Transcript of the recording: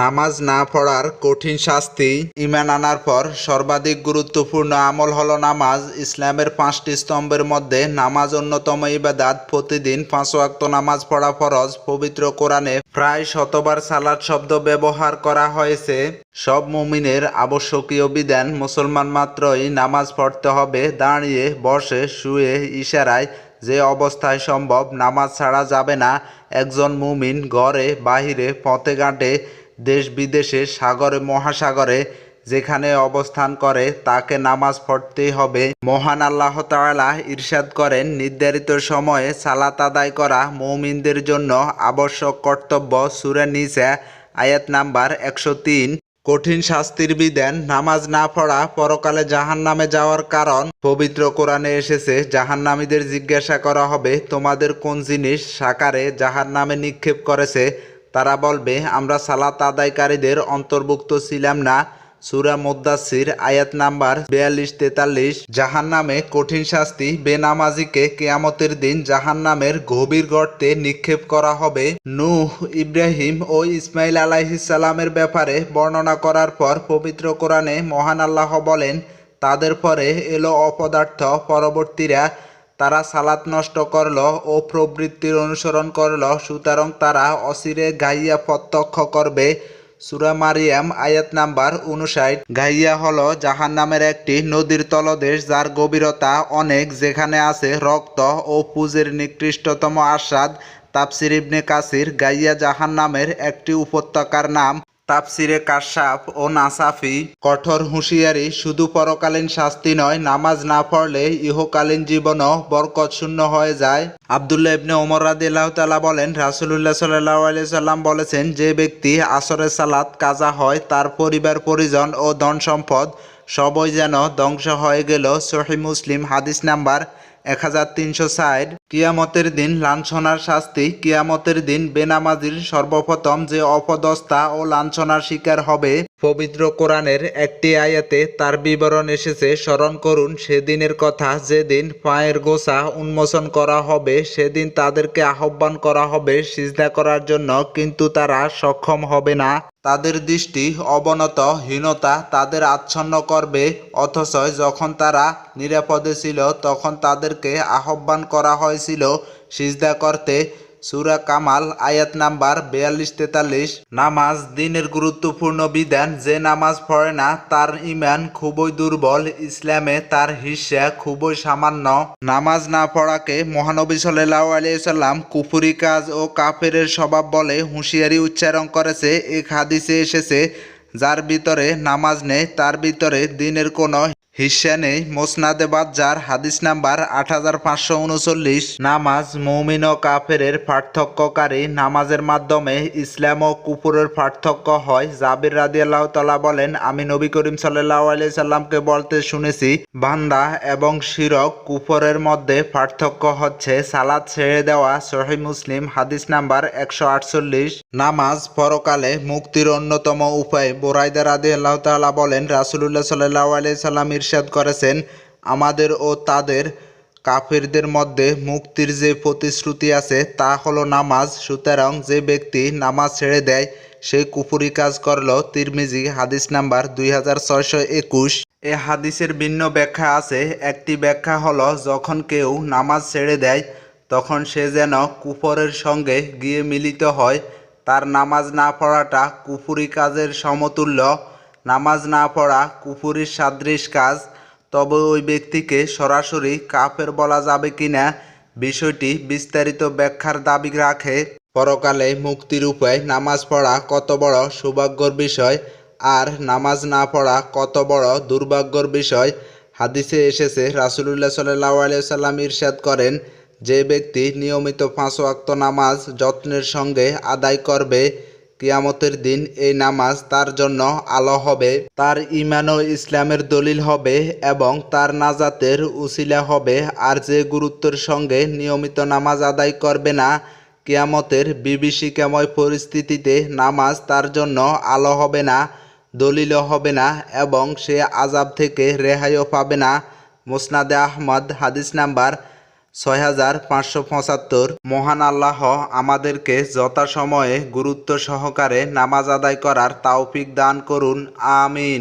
নামাজ না পড়ার কঠিন শাস্তি ইমান আনার পর সর্বাধিক গুরুত্বপূর্ণ আমল হলো নামাজ। ইসলামের পাঁচটি স্তম্ভের মধ্যে নামাজ অন্যতম ইবাদাত। প্রতিদিন পাঁচ ওয়াক্ত নামাজ পড়া ফরজ। পবিত্র কোরআনে প্রায় শতবার সালাদ শব্দ ব্যবহার করা হয়েছে। সব মুমিনের আবশ্যকীয় বিধান মুসলমান মাত্রই নামাজ পড়তে হবে। দাঁড়িয়ে, বসে, শুয়ে, ইশারায় যে অবস্থায় সম্ভব নামাজ ছাড়া যাবে না। একজন মুমিন ঘরে, বাহিরে, পথে, ঘাটে দেশ বিদেশে সাগরে, মহাসাগরে যেখানে অবস্থান করে, তাকে নামাজ পড়তেই হবে। মহান আল্লাহ তাআলা ইরশাদ করেন, নির্ধারিত সময়ে সালাত আদায় করা মৌমিনদের জন্য আবশ্যক কর্তব্য। সুরে নিসা, আয়াত নাম্বার একশো তিন। কঠিন শাস্তির বিধান, নামাজ না পড়া পরকালে জাহান নামে যাওয়ার কারণ। পবিত্র কোরআনে এসেছে, জাহান্নামীদের জিজ্ঞাসা করা হবে, তোমাদের কোন জিনিস সাকারে জাহান নামে নিক্ষেপ করেছে? তারা বলবে, আমরা সালাত আদায়কারীদের অন্তর্ভুক্ত ছিলাম না। সুরা মুদাসির আয়াত নাম্বার বিয়াল্লিশ তেতাল্লিশ জাহান নামে কঠিন শাস্তি, বেনামাজিকে কেয়ামতের দিন জাহান নামের গভীর গর্তে নিক্ষেপ করা হবে। নূহ, ইব্রাহিম ও ইসমাইল আলাইহিসালামের ব্যাপারে বর্ণনা করার পর পবিত্র কোরআনে মহান আল্লাহ বলেন, তাদের পরে এলো অপদার্থ পরবর্তীরা তারা সালাত নষ্ট করল ও প্রবৃত্তির অনুসরণ করল, সুতরাং তারা অচিরে গাইয়া প্রত্যক্ষ করবে। সুরা মারিয়াম, আয়াত নাম্বার উনষাট গাইয়া হল জাহান নামের একটি নদীর তলদেশ, যার গভীরতা অনেক, যেখানে আছে রক্ত ও পুজের নিকৃষ্টতম আস্বাদ। তাপসির ইবনে কাসির গাইয়া জাহান নামের একটি উপত্যকার নাম তাপসিরে কাশাফ ও নাসাফি কঠোর হুঁশিয়ারি, শুধু পরকালীন শাস্তি নয়, নামাজ না পড়লে ইহকালীন জীবনও বরকত শূন্য হয়ে যায়। আবদুল্লাহ ইবনে ওমর রাদিল্লাহ তালা বলেন, রাসুলুল্লাহ সাল্লাহ আলি সাল্লাম বলেছেন, যে ব্যক্তি আসরের সালাত, কাজা হয়, তার পরিবার, পরিজন ও ধন সম্পদ সবই যেন ধ্বংস হয়ে গেল। সহি মুসলিম হাদিস নাম্বার এক হাজার তিনশো ষাট। কিয়ামতের দিন লাঞ্ছনার শাস্তি। কিয়ামতের দিন বেনামাজির সর্বপ্রথম যে অপদস্থা ও লাঞ্ছনার শিকার হবে, পবিত্র কোরআনের একটি আয়াতে তার বিবরণ এসেছে, স্মরণ করুন, সেদিনের কথা যেদিন পায়ের গোসা উন্মোচন করা হবে, সেদিন তাদেরকে আহ্বান করা হবে সিজদা করার জন্য, কিন্তু তারা সক্ষম হবে না। তাদের দৃষ্টি অবনত হীনতা তাদের আচ্ছন্ন করবে, অথচ যখন তারা নিরাপদে ছিল, তখন তাদেরকে আহ্বান করা হয়েছিল সিজদা করতে। সুরা কামাল, আয়াত নাম্বার বিয়াল্লিশ তেতাল্লিশ। নামাজ দিনের গুরুত্বপূর্ণ বিধান, যে নামাজ পড়ে না, তার ইমান খুবই দুর্বল, ইসলামে তার হিস্সা খুবই সামান্য। নামাজ না পড়াকে মহানবী সাল্লাহ আলিয়াল্লাম কুফুরি কাজ ও কাফেরের স্বভাব বলে হুঁশিয়ারি উচ্চারণ করেছে। এক হাদিসে এসেছে, যার ভিতরে নামাজ নেই, তার ভিতরে দিনের কোনো হিস্সা নেই মোসনাদে বাজ্জার হাদিস নাম্বার আট হাজার পাঁচশো উনচল্লিশ, নামাজ মৌমিন ও কাফেরের পার্থক্যকারী নামাজের মাধ্যমে ইসলাম ও কুপুরের পার্থক্য হয়। জাবির রাদি আল্লাহ তালা বলেন, আমি নবী করিম সাল্লাহ আলি সাল্লামকে বলতে শুনেছি, বান্দা এবং শিরক কুফরের মধ্যে পার্থক্য হচ্ছে সালাদ ছেড়ে দেওয়া সহি মুসলিম হাদিস নাম্বার একশো আটচল্লিশ, নামাজ পরকালে মুক্তির অন্যতম উপায়। বোরাইদা রাদি আল্লাহ তালা বলেন, রাসুলুল্লাহ সাল্লাহ আলি সাল্লাম ইরশাদ করেছেন, আমাদের ও তাদের কাফিরদের মধ্যে মুক্তির যে প্রতিশ্রুতি আছে তা হলো নামাজ। সুতরাং যে ব্যক্তি নামাজ ছেড়ে দেয়, সে কুপুরি কাজ করল। তিরমিজি, হাদিস নাম্বার দুই হাজার ছয়শো একুশ। এ হাদিসের ভিন্ন ব্যাখ্যা আছে। একটি ব্যাখ্যা হলো, যখন কেউ নামাজ ছেড়ে দেয়, তখন সে যেন কুফরের সঙ্গে গিয়ে মিলিত হয়। তার নামাজ না পড়াটা কুফুরি কাজের সমতুল্য। নামাজ না পড়া, কুফুরির সাদৃশ কাজ, তবে ওই ব্যক্তিকে সরাসরি কাফের বলা যাবে কিনা বিষয়টি বিস্তারিত ব্যাখ্যার দাবি রাখে। পরকালে মুক্তির উপায়, নামাজ পড়া কত বড় সৌভাগ্যর বিষয় আর নামাজ না পড়া কত বড় দুর্ভাগ্যর বিষয়। হাদিসে এসেছে, রাসুলুল্লাহ সাল্লাহ আলিয়াল্লাম ইরশাদ করেন, যে ব্যক্তি নিয়মিত পাঁচ ওয়াক্ত নামাজ যত্নের সঙ্গে আদায় করবে কিয়ামতের দিন এই নামাজ তার জন্য আলো হবে, তার ইমান ও ইসলামের দলিল হবে এবং তার নাজাতের উসিলা হবে। আর যে গুরুত্বের সঙ্গে নিয়মিত নামাজ আদায় করবে না, কিয়ামতের বিভীষিকাময় পরিস্থিতিতে নামাজ তার জন্য আলো হবে না, দলিলও হবে না এবং সে আজাব থেকে রেহাইও পাবে না। মুসনাদে আহমদ, হাদিস নাম্বার ছয় হাজার পাঁচশো পঁচাত্তর। মহান আল্লাহ আমাদেরকে যথাসময়ে গুরুত্ব সহকারে নামাজ আদায় করার তাওফিক দান করুন, আমিন।